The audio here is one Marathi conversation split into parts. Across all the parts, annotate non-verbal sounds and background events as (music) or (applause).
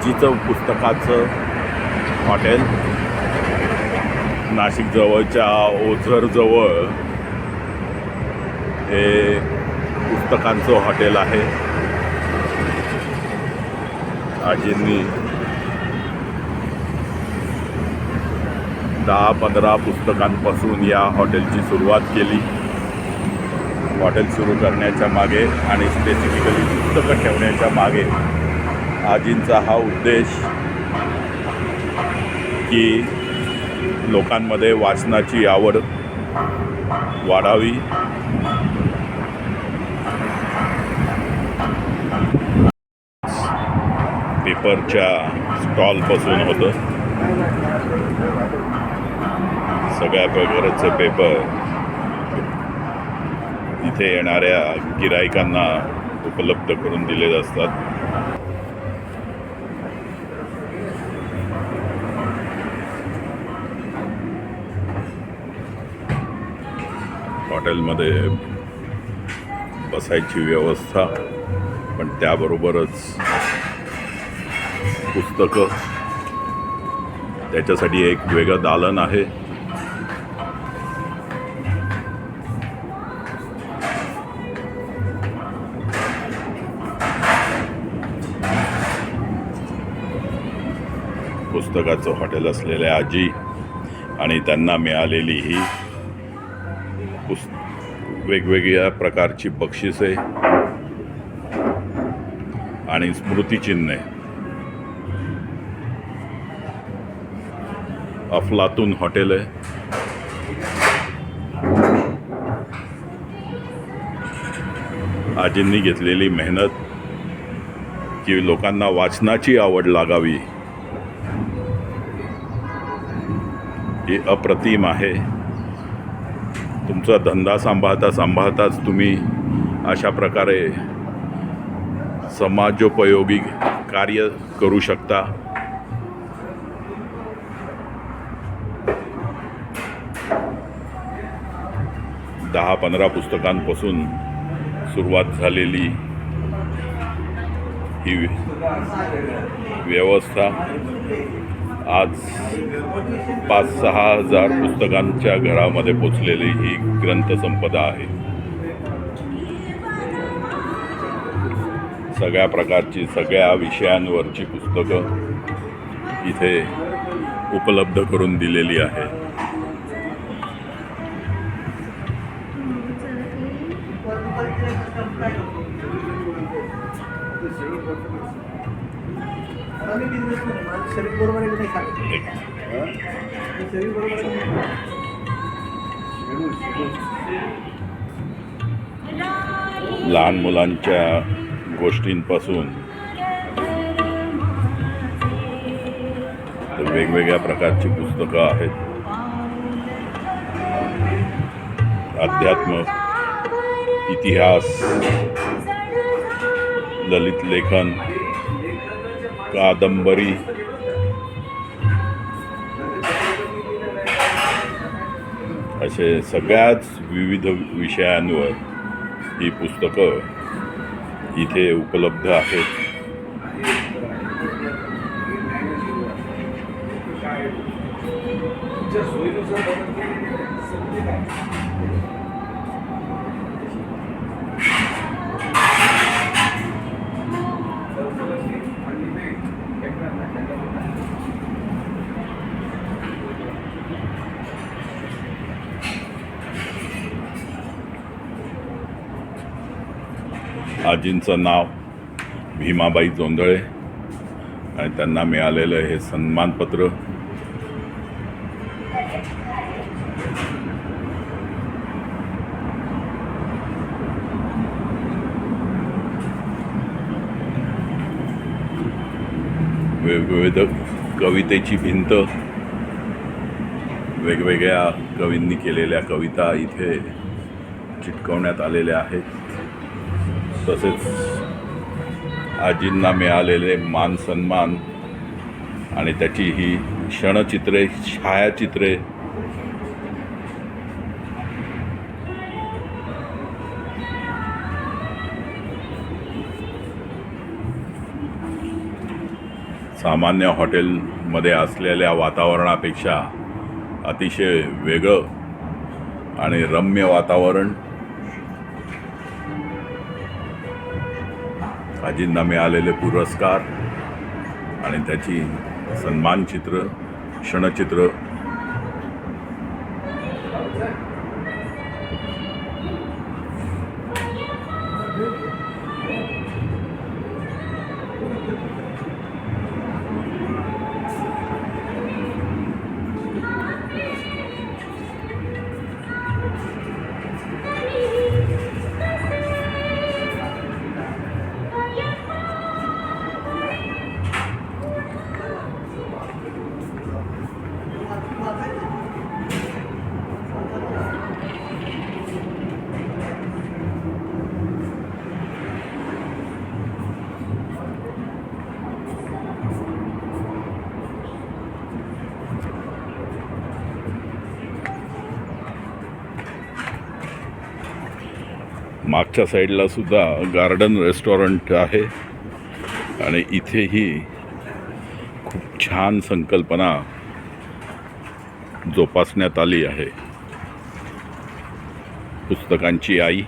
आजीचं पुस्तकाचं हॉटेल. नाशिकजवळच्या ओझरजवळ हे पुस्तकांचं हॉटेल आहे. आजींनी दहा पंधरा पुस्तकांपासून या हॉटेलची सुरुवात केली. हॉटेल सुरू करण्याच्या मागे आणि स्पेसिफिकली पुस्तकं ठेवण्याच्या मागे आजींचा हा उद्देश की लोकांमध्ये वाचनाची आवड वाढावी. पेपरच्या स्टॉलपासून होतं. सगळ्या प्रकारचे पेपर. इथे येणाऱ्या गिरायकांना उपलब्ध करून दिले असतात. हॉटेलमध्ये बसायची व्यवस्था पण त्याबरोबरच पुस्तकं. त्याच्यासाठी एक वेगळं दालन आहे. पुस्तकाचं हॉटेल असलेल्या आजी आणि त्यांना मिळालेली ही पुस् वेगवेगळ्या प्रकारची बक्षिसे आणि स्मृतिचिन्हे. अफलातून हॉटेल आहे. आजींनी घेतलेली मेहनत की लोकांना वाचनाची आवड लागावी ही अप्रतिम आहे. तुमचा धंदा सांभाळता सांभाळताच तुम्ही अशा प्रकारे समाजोपयोगी कार्य करू शकता. दहा पंधरा पुस्तकांपासून सुरुवात झालेली ही व्यवस्था आज पाच सहा हजार पुस्तकांच्या घरामध्ये पोचलेली ही ग्रंथसंपदा आहे. सगळ्या प्रकारची सगळ्या विषयांवरची पुस्तकं इथे उपलब्ध करून दिलेली आहे. लहान मुलांच्या गोष्टींपासून तर वेगवेगळ्या प्रकारची पुस्तकं आहेत. अध्यात्म इतिहास ललित लेखन कादंबरी असे सगळ्याच विविध विषयांवर ही पुस्तकं इथे उपलब्ध आहेत. आजींचं नाव भीमाबाई जोंधळे. आणि त्यांना मिळालेलं हे सन्मानपत्र. विविध कवितेची भिंत. वेगवेगळ्या कवींनी केलेल्या कविता इथे चिटकवण्यात आलेल्या आहेत. तसेच आजींना मिळालेले मान सन्मान आणि त्याची ही क्षणचित्रे छायाचित्रे सामान्य हॉटेलमध्ये असलेल्या वातावरणापेक्षा अतिशय वेगळं आणि रम्य वातावरण आजींना मिळालेले पुरस्कार आणि त्याची सन्मानचित्र क्षणचित्र मागच्या साईडला सुद्धा गार्डन रेस्टॉरंट आहे. आणि इथेही खूप छान संकल्पना जोपासण्यात आली आहे. पुस्तकांची आई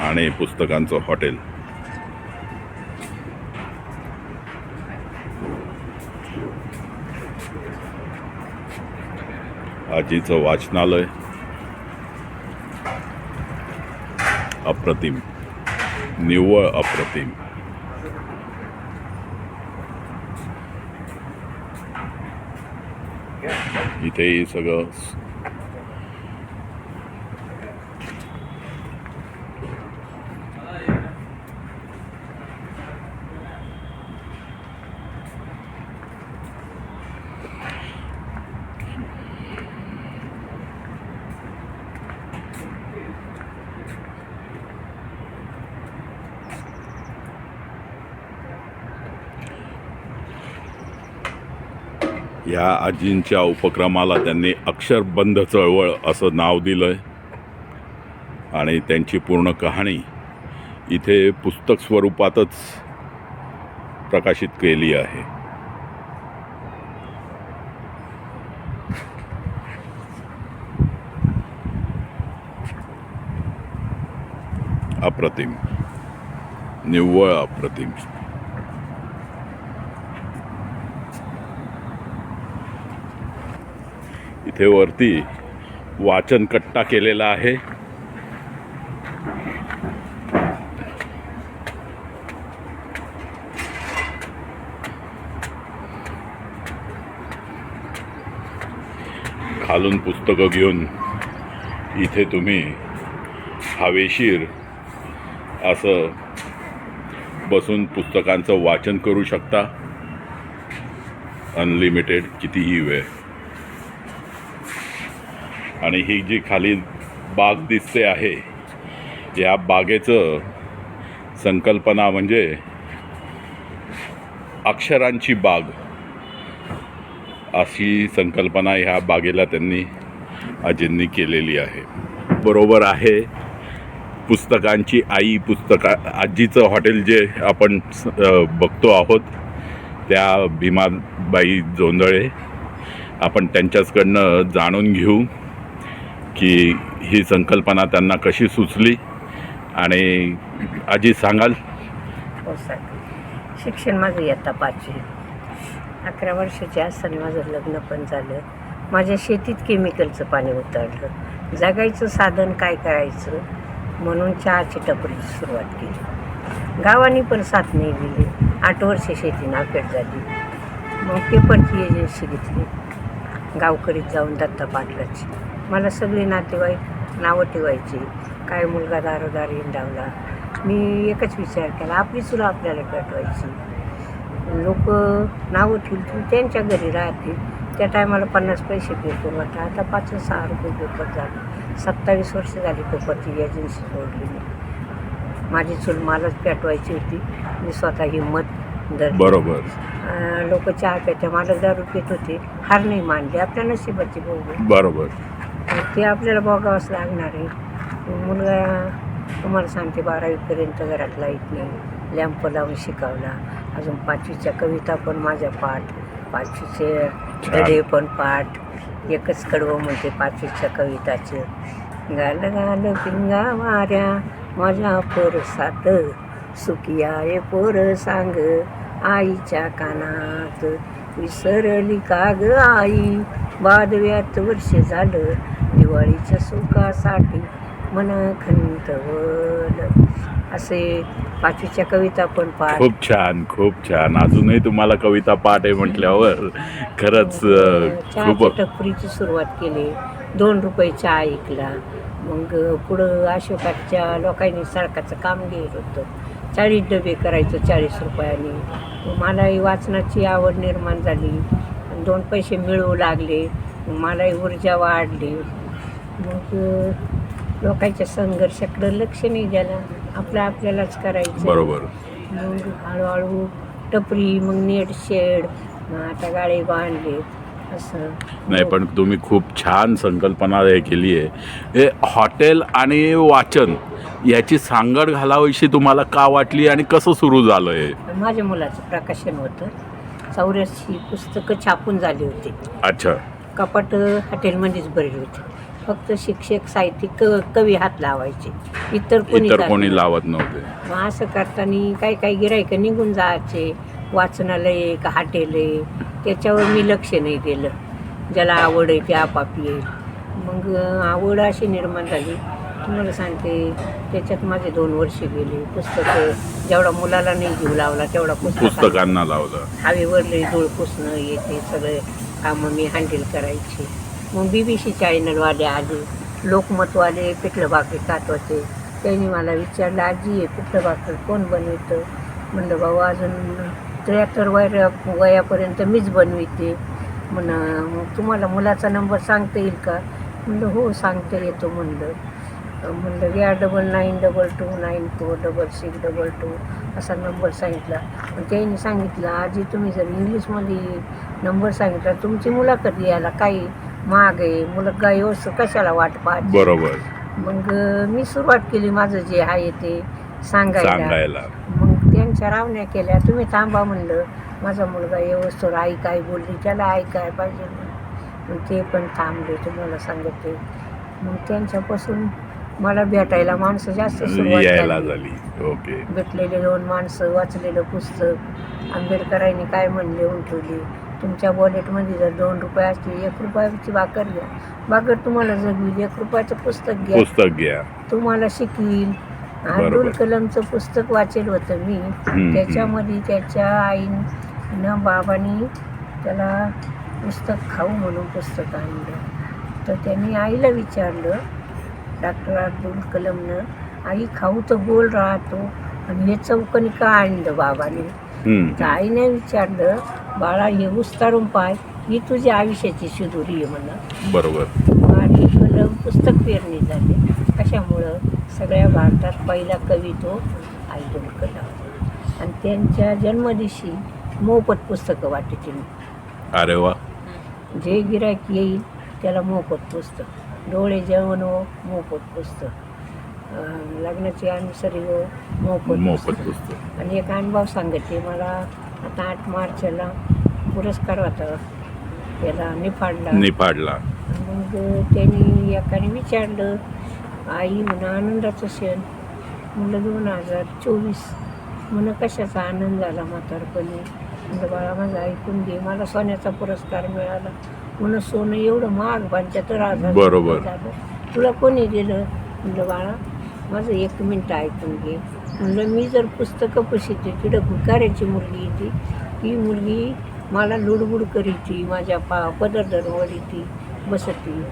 आणि पुस्तकांचं हॉटेल. आजीचं वाचनालय. अप्रतिम. निव्वळ अप्रतिम. इथेही सगळं या आजींच्या उपक्रमाला त्यांनी अक्षरबंध चळवळ असं नाव दिलं आहे आणि त्यांची पूर्ण कहाणी इथे पुस्तक स्वरूपातच प्रकाशित केली आहे. अप्रतिम. निव्वळ अप्रतिम. इथे वरती वाचन कट्टा केलेला आहे. खालून पुस्तकं घेऊन इथे तुम्ही हवेशीर असं बसून पुस्तकांचं वाचन करू शकता. अनलिमिटेड कितीही वेळ. आणि ही जी खाली बाग दिसते आहे या बागेचं संकल्पना म्हणजे अक्षरांची बाग. अशी संकल्पना ह्या बागेला त्यांनी आजींनी केलेली आहे. बरोबर आहे. पुस्तकांची आई पुस्तका आजीचं हॉटेल जे आपण बघतो आहोत त्या भीमाबाई जोंधळे आपण त्यांच्याचकडनं जाणून घेऊ. की ही संकल्पना त्यांना कशी सुचली? आणि आजी सांगाल? हो सर शिक्षण माझं इयत्ता पाचवी. अकरा वर्षाची असताना माझं लग्न पण झालं. माझ्या शेतीत केमिकलचं पाणी उतरलं. जगायचं साधन काय करायचं? म्हणून चहाची टपरीची सुरुवात केली. गावाने पण साथ नाही दिली. आठ वर्ष शेती नाफेड झाली. मग पेपरची एजन्सी घेतली. गावकरीत जाऊन दत्ता पाटलाची मला सगळे नातेवाईक नावं ठेवायची. काय मुलगा दारोदार हिंडावला मी एकच विचार केला आपली चुला आपल्याला पेटवायची लोक नावं ठेवतील त्यांच्या घरी राहतील. त्या टायमाला पन्नास पैसे पेपर वाटा आता पाच सहा रुपये पेपर झाले. सत्तावीस वर्ष झाली पेपरची एजन्सी सोडली मी. माझी चूल मलाच पेटवायची होती. मी स्वतः हिंमत धरली. बरोबर. लोक चहा प्याच्या मला दारू पित होते. हार नाही मानली. आपल्या नशिबाची बरोबर. ते आपल्याला बघावंच लागणार आहे. मुलगा तुम्हाला सांगते बारावीपर्यंत घरात लाइट नाही. लॅम्प लावून शिकवला. अजून पाचवीच्या कविता पण माझ्या पाठ पाचवीचे. धडे पण पाठ. एकच कडवं म्हणते पाचवीच्या कविताचं. गाल गाल पिंगा माऱ्या माझ्या पोरसात सुकिया पोर सांग आईच्या कानात. विसरली का ग आई बादव्यात वर्ष झालं. दिवाळीच्या सुखासाठी मन खंतवल असे पाचवीच्या कविता पण पाठ. खूप छान खूप छान. अजूनही तुम्हाला कविता पाठ आहे म्हटल्यावर खरंच खूप टपरीची सुरुवात केली. दोन रुपये चहा ऐकला. मग पुढं अशोकाच्या लोकांनी सडकाचं काम घेत होतं. चाळीस डबे करायचं चाळीस रुपयाने. मलाही वाचनाची आवड निर्माण झाली. दोन पैसे मिळवू लागले. मलाही ऊर्जा वाढली. मग लोकांच्या संघर्षाकडं लक्ष नाही द्यायला. आपलं आपल्यालाच करायचं. बरोबर. मग हळूहळू टपरी मग नेट शेड मग आता गाडी बांधले. असं. नाही पण तुम्ही खूप छान संकल्पना हे केली आहे. हे हॉटेल आणि वाचन याची सांगड घालावीशी तुम्हाला का वाटली आणि कसं सुरू झालं हे? माझ्या मुलाचं प्रकाशन होतं. चौऱ्याऐंशी पुस्तकं छापून झाली होती. अच्छा. कपाट हॉटेलमध्येच भरली होती. फक्त शिक्षक साहित्यिक क कवी हात लावायचे. इतर कोणी इतर कोणी. लावत नव्हते. मग असं करताना काही काही गिरायकं निघून जायचे. वाचनालय का हॉटेल. आहे त्याच्यावर मी लक्ष नाही दिलं. ज्याला आवड आहे ते आपाप येईल. मग अं, आवड अशी निर्माण झाली. तुम्हाला सांगते त्याच्यात माझे दोन वर्ष गेले. पुस्तकं जेवढा मुलाला नाही जीव लावला तेवढा पुस्तक पुस्तकांना लावलं. हवेवरले धूळ पुसणं येते सगळे कामं मी हँडल करायची. मग बी बी सी चॅनलवाले आले लोकमतवाले पिठलं भाकरी खात होते. त्यांनी मला विचारलं आजी हे पिठलं भाकरी कोण बनवितं? म्हणलं भाऊ अजून त्र्याहत्तर वया वयापर्यंत मीच बनविते. म्हणा मग तुम्हाला मुलाचा नंबर सांगता येईल का? म्हणलं हो सांगता येतो म्हणलं. म्हणलं या double nine double two nine four double six double two असा नंबर सांगितला. पण त्यांनी सांगितलं आजी तुम्ही जर इंग्लिशमध्ये नंबर सांगितला तुमची मुलाखत यायला काही महाग आहे मुलगा व्यवस्थित कशाला वाट पाहते? बरोबर. मग मी सुरुवात केली माझं जे आहे ते सांगायला. मग त्यांच्या रावण्या केल्या तुम्ही थांबा म्हणलं माझा मुलगा व्यवस्थित आई काय बोलली त्याला ऐकाय पाहिजे. मग ते पण थांबले तुम्हाला सांगते. मग त्यांच्यापासून मला भेटायला माणसं जास्त सुरुवात झाली. भेटलेले दोन माणसं वाचलेलं पुस्तक. आंबेडकरांनी काय म्हणले ठेवली तुमच्या वॉलेटमध्ये जर दोन रुपये असतील एक रुपयाची भाकर घ्या. भाकर तुम्हाला जगविल एक रुपयाचं पुस्तक घ्या. पुस्तक घ्या. तुम्हाला शिकवील. अब्दुल कलामचं पुस्तक वाचेल होतं मी. त्याच्यामध्ये त्याच्या आईनं बाबांनी त्याला पुस्तक खाऊ म्हणून पुस्तक आणलं. तर त्यांनी आईला विचारलं डॉक्टर अब्दुल कलामनं आई खाऊ तर गोल राहतो आणि हे चौकणी का आणलं बाबाने. तर आईने विचारलं बाळा हे उस्तारून पाय. ही तुझ्या आयुष्याची शिदुरी आहे म्हणा. बरोबर. आणि कलम पुस्तक पेरणी झाले. कशामुळं सगळ्या भारतात पहिला कवी तो अब्दुल कलाम. आणि त्यांच्या जन्मदिवशी मोफत पुस्तकं वाटतील अरे वा. जे गिरायक येईल त्याला मोफत पुस्तक. डोळे जेवण हो मोफत पुस्तक. लग्नाची अनुसरी हो मोफत मोफत पुस्तक. पुस्तक. आणि एक अनुभव सांगते मला आता आठ मार्चला पुरस्कार होता. त्याला निफाडला. निफाडला. मग त्यांनी एकाने विचारलं आई म्हणून आनंदाचं क्षण. म्हणलं दोन हजार चोवीस. म्हणून कशाचा आनंद झाला म्हातारपणी? म्हणलं बाळा माझं ऐकून घे मला सोन्याचा पुरस्कार मिळाला. म्हणून सोनं एवढं महाग पंच्याहत्तर हजार बरोबर. झालं. तुला कोणी दिलं? म्हणलं बाळा माझं एक मिनटं ऐकून घे. म्हणलं मी जर पुस्तकं पुशिते तिकडं भुकाऱ्याची मुलगी येते. ती मुलगी मला लुडबुड करीती माझ्या पा पदर दरवळीती बसती.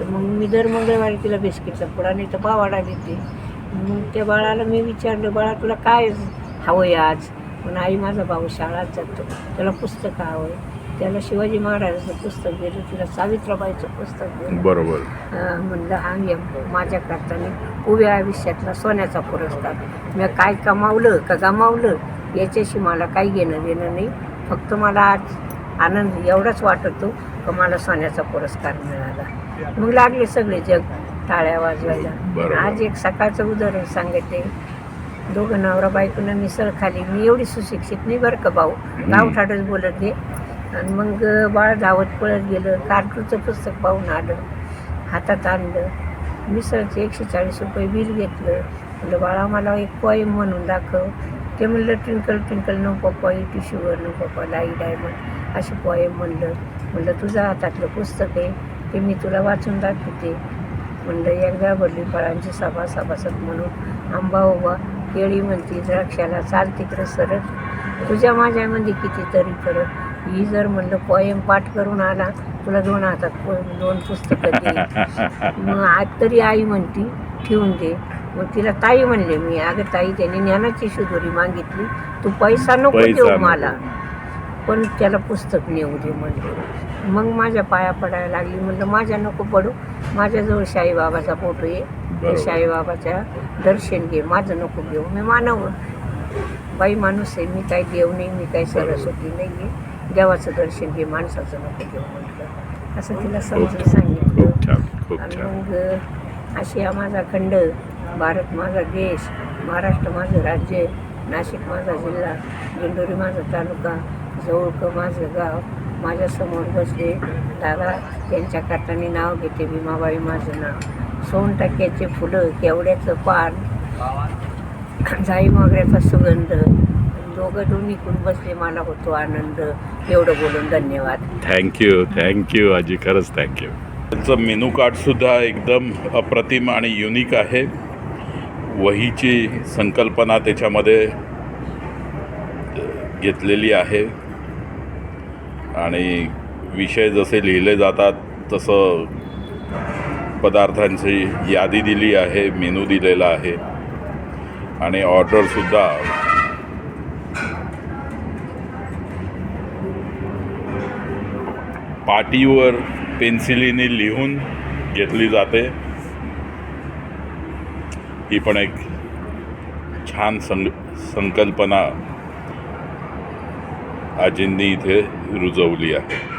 तर मग मी दर मंगळवारी तिला बिस्किटचा पुडा नाही तर पावाडा देते. मग त्या बाळाला मी विचारलं बाळा तुला काय हवं आहे आज? पण आई माझा भाऊ शाळात जातो. त्याला पुस्तकं हवं आहे त्याला शिवाजी महाराजाचं पुस्तक दिलं तिला सावित्राबाईचं पुस्तक दिलं. बरोबर. म्हणलं हा मी माझ्या करताना उभ्या आयुष्यातला सोन्याचा पुरस्कार. मी काय कमावलं का गमावलं याच्याशी मला काही घेणं देणं नाही. फक्त मला आज आनंद एवढाच वाटतो का मला सोन्याचा पुरस्कार मिळाला. मग लागले सगळे जग टाळ्या वाजवायला. आज एक सकाळचं उदाहरण सांगते. दोघं नवरा बायकोनं मिसळ खाली. मी एवढी सुशिक्षित नाही बरं का भाऊ? गावठाडच बोलत घे आणि मग बाळ धावत पळत गेलं कार्टूनचं पुस्तक पाहून आलं हातात आणलं मिसळचे एकशे चाळीस रुपये बिल घेतलं. म्हटलं बाळा मला एक पॉईम म्हणून दाखव. ते म्हणलं ट्विंकल ट्विंकल नो पप्पा इटी sugar no papa lie diamond अशी पोएम म्हणलं. म्हणलं तुझं हातातलं पुस्तक आहे ते मी तुला वाचून दाखवते. म्हणलं एकदा भरली फळांची सभा सभासद म्हणून. आंबा उभा केळी म्हणती द्राक्षाला चाल तिकडं सरळ. तुझ्या माझ्यामध्ये कितीतरी फरक. ही जर म्हणलं पोएम पाठ करून आला तुला दोन हातात पोएम दोन पुस्तकं दे. (laughs) मग आज तरी आई म्हणती ठेवून दे. मग तिला ताई म्हणले मी अगं ताई त्याने ज्ञानाची शिदोरी मागितली. तू पैसा नको देऊ. मला. पण त्याला पुस्तक नेऊ दे म्हणले. मग माझ्या पाया पडायला लागली. म्हणलं माझ्या नको पडू. माझ्याजवळ साईबाबाचा फोटो बरोबर. साईबाबाच्या दर्शन घे. माझं नको घेऊ. मी मानव बाई माणूस आहे. मी काही देव नाही मी काही सरस्वती नाही आहे देवाचं दर्शन घे माणसाचं नको घेऊ म्हटलं. असं तिला समजून सांगितलं. आणि मग आशिया माझा खंड भारत माझा देश महाराष्ट्र माझं राज्य नाशिक माझा जिल्हा दिंडोरी माझा तालुका जवळकं माझं गाव माझ्यासमोर बसले दादा त्यांच्या काटाने नाव घेते भीमाबाई माझं नाव. सोन टाक्याचे फुलं केवड्याचं पान जाई मोगऱ्याचा सुगंध दोघं दोन्हीकडून बसले मला होतो आनंद. एवढं बोलून धन्यवाद. थँक्यू थँक्यू आजी खरंच थँक्यू त्यांचं मेनू कार्डसुद्धा एकदम अप्रतिम आणि युनिक आहे. वहीची संकल्पना त्याच्यामध्ये घेतलेली आहे. आणि विषय जसे लिहिले जातात तसं पदार्थांची यादी दिली आहे मेनू दिलेला आहे. आणि ऑर्डरसुद्धा पाटीवर पेन्सिलीने लिहून घेतली जाते. ही पण एक छान सं संकल्पना आजींनी इथे रुजवली आहे.